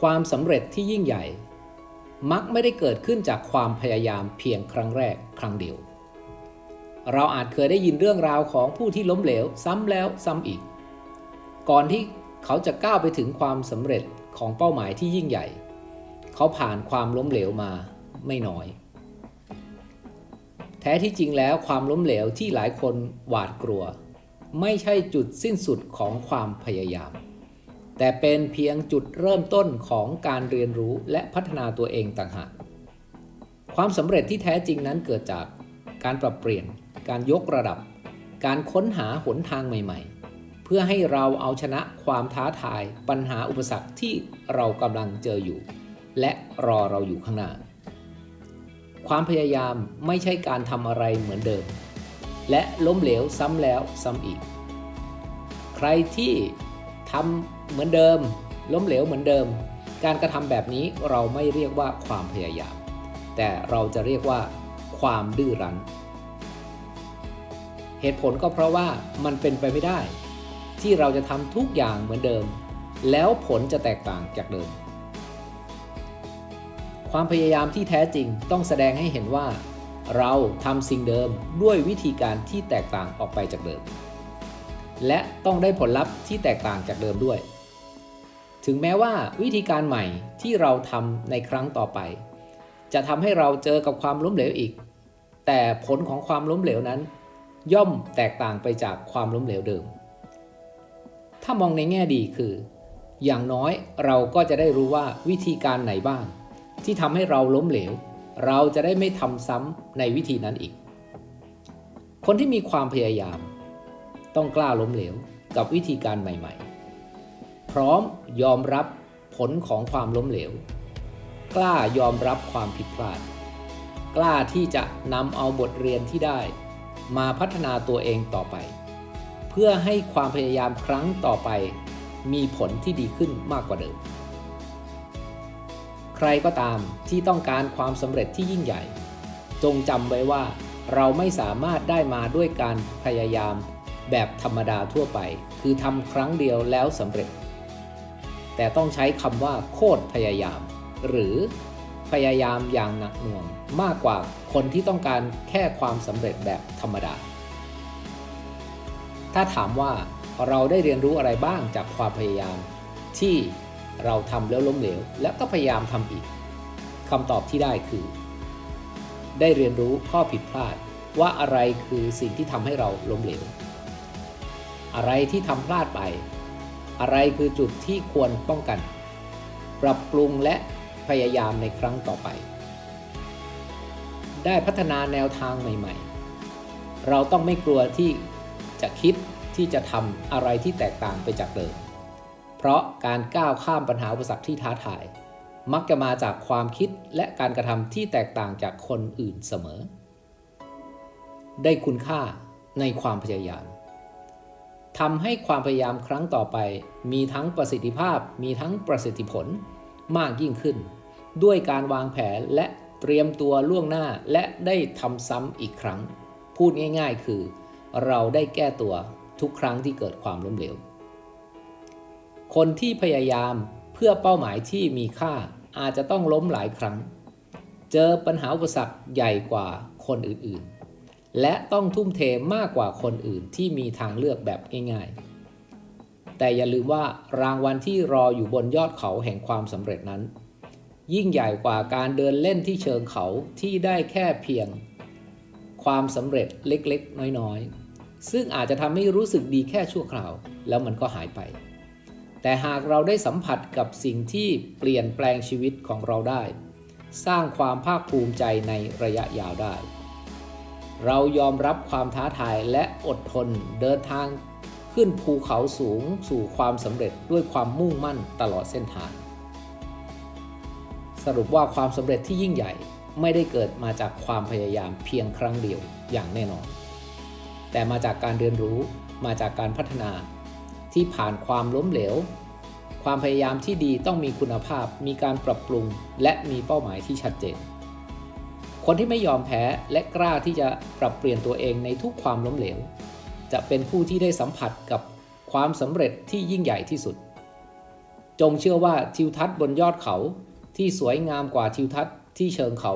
ความสำเร็จที่ยิ่งใหญ่ มักไม่ได้เกิดขึ้นจากความพยายามเพียงครั้งแรกครั้งเดียว เราอาจเคยได้ยินเรื่องราวของผู้ที่ล้มเหลวซ้ำแล้วซ้ำอีก ก่อนที่เขาจะก้าวไปถึงความสำเร็จของเป้าหมายที่ยิ่งใหญ่ เขาผ่านความล้มเหลวมาไม่น้อย แท้ที่จริงแล้วความล้มเหลวที่หลายคนหวาดกลัว ไม่ใช่จุดสิ้นสุดของความพยายาม แต่เป็นเพียงจุดเริ่มต้นของการเรียนรู้และพัฒนาตัวเองต่างหาก ความสำเร็จที่แท้จริงนั้นเกิดจากการปรับเปลี่ยน การยกระดับ การค้นหาหนทางใหม่ ๆ เพื่อให้เราเอาชนะความท้าทาย ปัญหาอุปสรรคที่เรากำลังเจออยู่ และรอเราอยู่ข้างหน้า ความพยายามไม่ใช่การทำอะไรเหมือนเดิม และล้มเหลวซ้ำแล้วซ้ำอีก ใครที่ ทำเหมือนเดิม ล้มเหลวเหมือนเดิม การกระทำแบบนี้เราไม่เรียกว่าความพยายาม แต่เราจะเรียกว่าความดื้อรั้น เหตุผลก็เพราะว่ามันเป็นไปไม่ได้ ที่เราจะทำทุกอย่างเหมือนเดิม แล้วผลจะแตกต่างจากเดิม ความพยายามที่แท้จริงต้องแสดงให้เห็นว่า เราทำสิ่งเดิมด้วยวิธีการที่แตกต่างออกไปจากเดิม และต้องได้ผลลัพธ์ที่แตกต่างจากเดิมด้วย ถึงแม้ว่าวิธีการใหม่ที่เราทำในครั้งต่อไป จะทำให้เราเจอกับความล้มเหลวอีก แต่ผลของความล้มเหลวนั้น ย่อมแตกต่างไปจากความล้มเหลวเดิม ถ้ามองในแง่ดีคือ อย่างน้อยเราก็จะได้รู้ว่าวิธีการไหนบ้าง ที่ทำให้เราล้มเหลว เราจะได้ไม่ทำซ้ำในวิธีนั้นอีก คนที่มีความพยายาม ต้องกล้าล้มเหลวกับวิธีการใหม่ๆ พร้อมยอมรับผลของความล้มเหลว กล้ายอมรับความผิดพลาด กล้าที่จะนำเอาบทเรียนที่ได้ มาพัฒนาตัวเองต่อไป เพื่อให้ความพยายามครั้งต่อไป มีผลที่ดีขึ้นมากกว่าเดิม ใครก็ตามที่ต้องการความสำเร็จที่ยิ่งใหญ่ จงจำไว้ว่าเราไม่สามารถได้มาด้วยการพยายาม แบบธรรมดาทั่วไป คือทำครั้งเดียวแล้วสำเร็จ แต่ต้องใช้คำว่าโคตรพยายาม หรือพยายามอย่างหนักหน่วงมากกว่าคนที่ต้องการแค่ความสำเร็จแบบธรรมดา ถ้าถามว่าเราได้เรียนรู้อะไรบ้างจากความพยายาม ที่เราทำแล้วล้มเหลว แล้วก็พยายามทำอีกคำตอบที่ได้คือ ได้เรียนรู้ข้อผิดพลาดว่าอะไรคือสิ่งที่ทำให้เราล้มเหลว อะไรที่ทำพลาดไป อะไรคือจุดที่ควรป้องกัน ปรับปรุงและพยายามในครั้งต่อไป ได้พัฒนาแนวทางใหม่ ๆ เราต้องไม่กลัวที่จะคิดที่จะทำอะไรที่แตกต่างไปจากเดิม เพราะการก้าวข้ามปัญหาอุปสรรคที่ท้าทาย มักจะมาจากความคิดและการกระทำที่แตกต่างจากคนอื่นเสมอ ได้คุณค่าในความพยายาม ทำให้ความพยายามครั้งต่อไป มีทั้งประสิทธิภาพ มีทั้งประสิทธิผลมากยิ่งขึ้น ด้วยการวางแผนและเตรียมตัวล่วงหน้าและได้ทำซ้ำอีกครั้ง พูดง่าย ๆ คือ เราได้แก้ตัวทุกครั้งที่เกิดความล้มเหลว คนที่พยายามเพื่อเป้าหมายที่มีค่าอาจจะต้องล้มหลายครั้ง เจอปัญหาอุปสรรคใหญ่กว่าคนอื่นๆ และต้องทุ่มเทมากกว่าคนอื่นที่มีทางเลือกแบบง่ายๆ แต่อย่าลืมว่ารางวัลที่รออยู่บนยอดเขาแห่งความสำเร็จนั้น ยิ่งใหญ่กว่าการเดินเล่นที่เชิงเขาที่ได้แค่เพียง ความสำเร็จเล็กๆ น้อยๆ ซึ่งอาจจะทำให้รู้สึกดีแค่ชั่วคราว แล้วมันก็หายไป แต่หากเราได้สัมผัสกับสิ่งที่เปลี่ยนแปลงชีวิตของเราได้ สร้างความภาคภูมิใจในระยะยาวได้ เรายอมรับความท้าทายและอดทนเดินทางขึ้นภูเขาสูงสู่ความสำเร็จด้วยความมุ่งมั่นตลอดเส้นทาง สรุปว่าความสำเร็จที่ยิ่งใหญ่ไม่ได้เกิดมาจากความพยายามเพียงครั้งเดียวอย่างแน่นอน แต่มาจากการเรียนรู้มาจากการพัฒนา ที่ผ่านความล้มเหลว ความพยายามที่ดีต้องมีคุณภาพ มีการปรับปรุง และมีเป้าหมายที่ชัดเจน คนที่ไม่ยอมแพ้และกล้าที่จะปรับเปลี่ยนตัวเองในทุกความล้มเหลว จะเป็นผู้ที่ได้สัมผัสกับความสำเร็จที่ยิ่งใหญ่ที่สุด จงเชื่อว่าทิวทัศน์บนยอดเขาที่สวยงามกว่าทิวทัศน์ที่เชิงเขา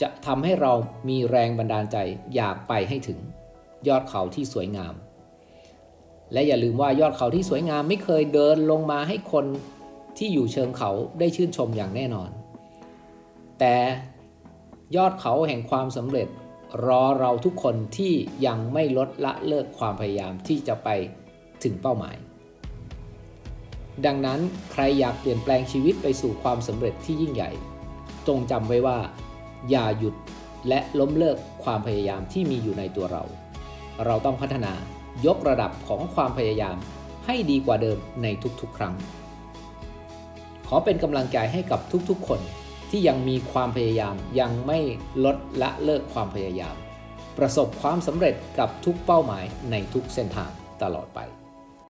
จะทำให้เรามีแรงบันดาลใจอยากไปให้ถึง ยอดเขาที่สวยงาม และอย่าลืมว่ายอดเขาที่สวยงามไม่เคยเดินลงมาให้คนที่อยู่เชิงเขาได้ชื่นชมอย่างแน่นอน แต่ ยอดเขาแห่งความสำเร็จ รอเราทุกคนที่ยังไม่ลดละเลิกความพยายามที่จะไปถึงเป้าหมาย ดังนั้นใครอยากเปลี่ยนแปลงชีวิตไปสู่ความสำเร็จที่ยิ่งใหญ่ จงจำไว้ว่า อย่าหยุดและล้มเลิกความพยายามที่มีอยู่ในตัวเรา เราต้องพัฒนายกระดับของความพยายามให้ดีกว่าเดิมในทุกๆ ครั้ง ขอเป็นกำลังใจให้กับทุกๆ คน ที่ยังมีความพยายามยังไม่ลดละเลิกความพยายาม ประสบความสำเร็จกับทุกเป้าหมายในทุกเส้นทางตลอดไป